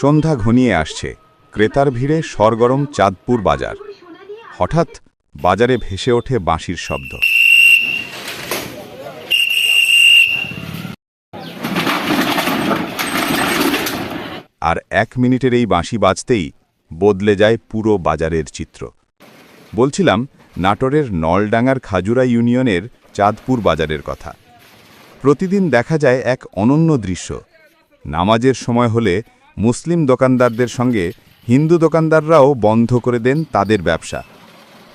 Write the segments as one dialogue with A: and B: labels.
A: সন্ধ্যা ঘনিয়ে আসছে। ক্রেতার ভিড়ে সরগরম চাঁদপুর বাজার। হঠাৎ বাজারে ভেসে ওঠে বাঁশির শব্দ। আর এক মিনিটের এই বাঁশি বাজতেই বদলে যায় পুরো বাজারের চিত্র। বলছিলাম, নাটোরের নলডাঙ্গার খাজুরা ইউনিয়নের চাঁদপুর বাজারের কথা। প্রতিদিন দেখা যায় এক অনন্য দৃশ্য। নামাজের সময় হলে মুসলিম দোকানদারদের সঙ্গে হিন্দু দোকানদাররাও বন্ধ করে দেন তাদের ব্যবসা।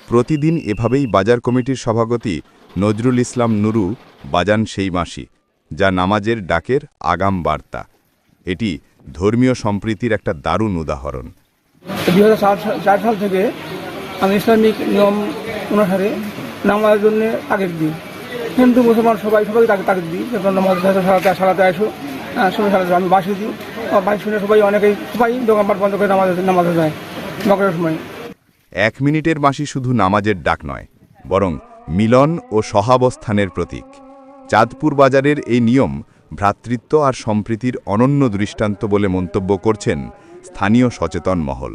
A: প্রতিদিন এভাবেই বাজার কমিটির সভাপতি নজরুল ইসলাম নুরু বাজান সেই মাসি, যা নামাজের ডাকের আগাম বার্তা। এটি ধর্মীয় সম্প্রীতির একটা দারুণ উদাহরণ।
B: দুই হাজার চার সাল থেকে আমি ইসলামিক নিয়ম অনুসারে নামাজের জন্য তাগিদ দিই। হিন্দু, মুসলমান সবাই সবাই তাকে তাগিদ দিই নামাজ সালাতে আসো সবাই সালাতে আমি বাসি দিই। শুনে সবাই অনেকেই সবাই দোকানপাট বন্ধ করে নামাজ নামাজে যায়। মকরের সময়।
A: এক মিনিটের মাসি শুধু নামাজের ডাক নয় বরং মিলন ও সহাবস্থানের প্রতীক। চাঁদপুর বাজারের এই নিয়ম ভ্রাতৃত্ব আর সম্প্রীতির অনন্য দৃষ্টান্ত বলে মন্তব্য করছেন স্থানীয় সচেতন মহল।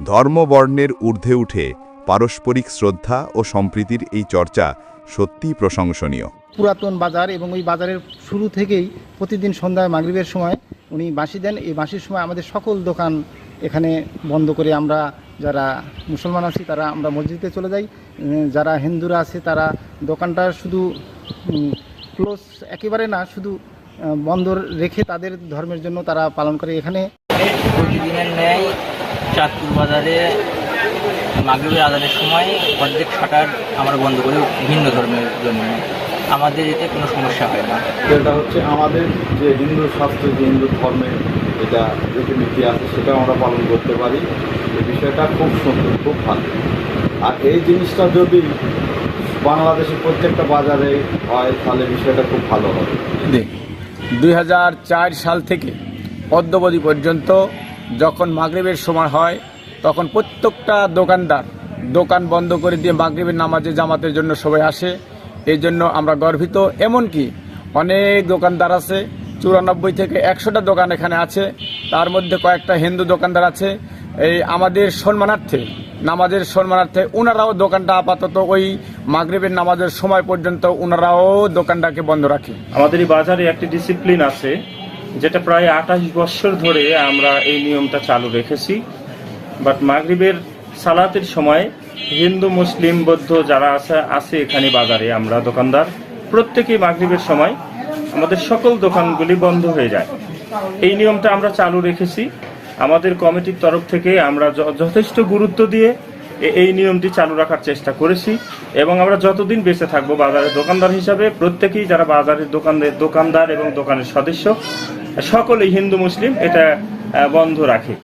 A: ধর্মবর্ণের ঊর্ধ্বে উঠে পারস্পরিক শ্রদ্ধা ও সম্প্রীতির এই চর্চা সত্যিই প্রশংসনীয়।
C: পুরাতন বাজার এবং ওই বাজারের শুরু থেকেই প্রতিদিন সন্ধ্যায় মাগরিবের সময় উনি বাঁশি দেন। এই বাঁশির সময় আমাদের সকল দোকান এখানে বন্ধ করে আমরা যারা মুসলমান আছি তারা আমরা মসজিদে চলে যাই। যারা হিন্দুরা আছে তারা দোকানটা শুধু ক্লোজ একেবারে না, শুধু বন্ধ রেখে তাদের ধর্মের জন্য তারা পালন করে এখানে।
D: প্রতিদিনের ন্যায় চাঁদপুর বাজারে, মাগরীবের আদানের সময় অর্ধেক আমরা বন্ধ করি ভিন্ন ধর্মের জন্য। আমাদের এতে কোনো সমস্যা হয় না।
E: যেটা হচ্ছে আমাদের যে হিন্দু শাস্ত্র যে হিন্দু ধর্মের এটা রীতিনীতি আছে সেটাও আমরা পালন করতে পারি। এই বিষয়টা খুব সুন্দর খুব ভালো। আর এই জিনিসটা যদি বাংলাদেশের প্রত্যেকটা বাজারে হয় তাহলে বিষয়টা খুব ভালো হবে।
F: দুই হাজার চার সাল থেকে অদ্যবধি পর্যন্ত যখন মাগরিবের সময় হয় তখন প্রত্যেকটা দোকানদার দোকান বন্ধ করে দিয়ে মাগরিবের নামাজে জামাতের জন্য সবাই আসে। এই জন্য আমরা গর্বিত। এমনকি অনেক দোকানদার আছে, চুরানব্বই থেকে একশোটা দোকান এখানে আছে। তার মধ্যে কয়েকটা হিন্দু দোকানদার আছে। এই আমাদের সম্মানার্থে, নামাজের সম্মানার্থে ওনারাও দোকানটা আপাতত ওই মাগরিবের নামাজের সময় পর্যন্ত ওনারাও দোকানটাকে বন্ধ রাখে।
G: আমাদের এই বাজারে একটি ডিসিপ্লিন আছে, যেটা প্রায় আঠাশ বছর ধরে আমরা এই নিয়মটা চালু রেখেছি। বাট মাগরিবের সালাতের সময় হিন্দু, মুসলিম, বৌদ্ধ যারা আছে আছে এখানে বাজারে। আমরা দোকানদার। প্রত্যেকেই মাগরিবের সময় আমাদের সকল দোকানগুলি বন্ধ হয়ে যায়। এই নিয়মটা আমরা চালু রেখেছি। আমাদের কমিটির তরফ থেকে আমরা যথেষ্ট গুরুত্ব দিয়ে এই নিয়মটি চালু রাখার চেষ্টা করেছি এবং আমরা যতদিন বেঁচে থাকব বাজারের দোকানদার হিসাবে, প্রত্যেকেই যারা বাজারের দোকানদের দোকানদার এবং দোকানের সদস্য, সকলেই হিন্দু, মুসলিম, এটা বন্ধ রাখে।